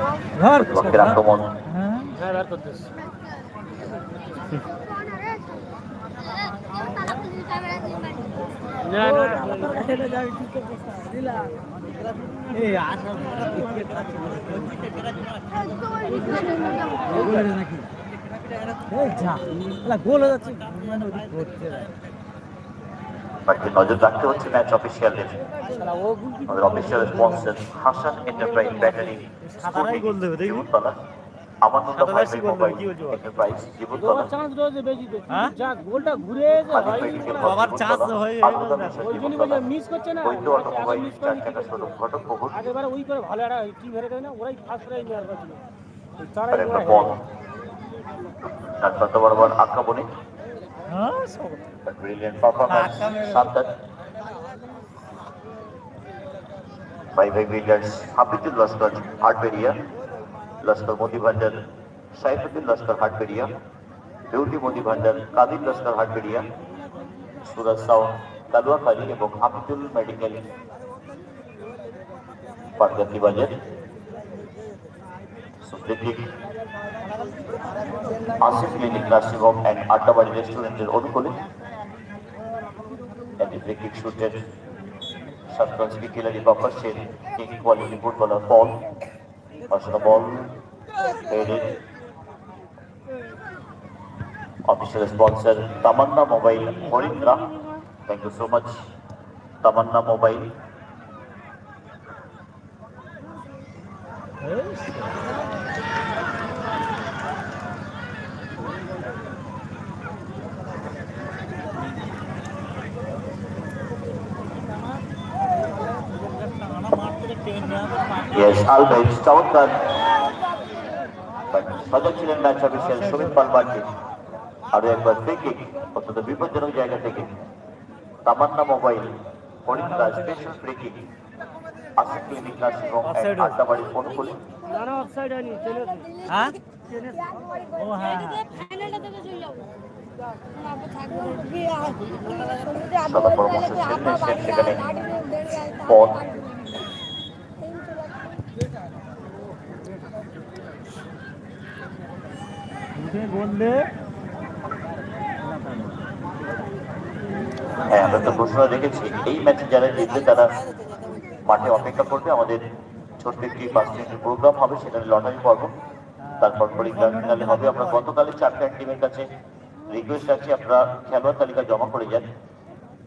প্রতিপক্ষের আক্রমণ হ্যাঁ গোল হয়ে যাচ্ছে। বাড়িতে নজর রাখতে হচ্ছে ম্যাচ অফিসিয়ালদের আমাদের official sponsor Hasan enterprise battery? Jibontala. Amanullah ভাই মোবাইল এন্টারপ্রাইজ জীবনতলা। হ্যাঁ? বাবার চান্স মিস করছে না। বৈদ্য অটোমোবাইল মিস চার করে চাকা শোরুম ঘটক পুকুর আগেবারে ওই করে ভালো একটা টিম হেরে দেয় না ওরাই ফার্স্ট প্রাইজ নেওয়ার কথা ছিল ওই একটা বল ডাক্তার বরাবর আক্রমণে হ্যাঁ সব ব্রিলিয়ান্ট পারফরম্যান্স আক্রমণে- সান্তান bye bye builders Hafizul Laskar হাটবেরিয়া Laskar Modi ভান্ডার সাইফুদ্দিন লস্কর হাটবেরিয়া বিউটি মোদি ভান্ডার কাদির লস্কর হাটবেরিয়া সুরাজ সাউন্ড কালুয়াখালী এবং হাফিজুল মেডিকেল পাটগাতি বাজার সুপ্রিটিক Asif clinic nursing home and Addabari রেস্টুরেন্টের অনুকূলে অ্যান্টিফ্রিকিক শুটের সাতগঞ্জকে খিলাড়ি বাপাসের king quality footballer ball অসনা ball headed official sponsor Tamanna mobile Harindra thank you so much Tamanna mobile yes আলবেজ চমৎকার সজাগ ছিলেন ম্যাচ অফিসিয়াল সুমিত পালবার্জি আরও একবার ফ্রি কিক অত্যন্ত বিপজ্জনক জায়গা থেকে। Tamanna mobile Harindra special free kick Asif clinic nursing home Offside হয়েছে। আড্ডাবাড়ির অনুকূলে না না অফসাইড হয়নি চলে এসে হ্যাঁ? ও হ্যাঁ সদা পরামর্শ সেখানে। পথ হ্যাঁ আমরা তো ঘোষণা রেখেছি এই ম্যাচে যারা জিতবে, তারা মাঠে অপেক্ষা করবে। আমাদের ছোট্ট একটি পাঁচ মিনিটের প্রোগ্রাম হবে, সেটা লটারি পর্ব। তারপর পরে গ্র্যান্ড ফিনালে হবে। আমরা গতকালের চ্যাম্পিয়ন টিমের কাছে রিকোয়েস্ট রাখছি, আপনারা খেলোয়াড় তালিকা জমা করে যান।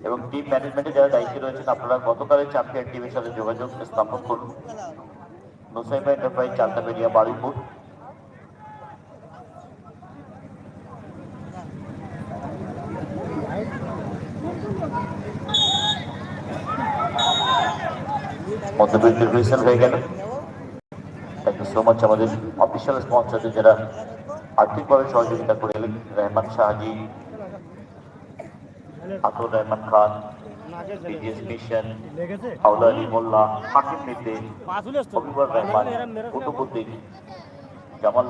এবং টিম ম্যানেজমেন্টে যারা দায়িত্বে রয়েছেন, আপনারা গতকালের চ্যাম্পিয়ন টিমের সাথে যোগাযোগ স্থাপন করুন। নুসাইবা এন্টারপ্রাইজ চালতাবেরিয়া বারুইপুর। হয়ে গেল। থ্যাংক ইউ সো মাচ আমাদের অফিসিয়াল স্পন্সরদের যারা আর্থিকভাবে সহযোগিতা করে এলেন রেহমান শাহজি আতুর রহমান খান মোল্লা, হাকিম রহমান কুতুবুদ্দিন জামাল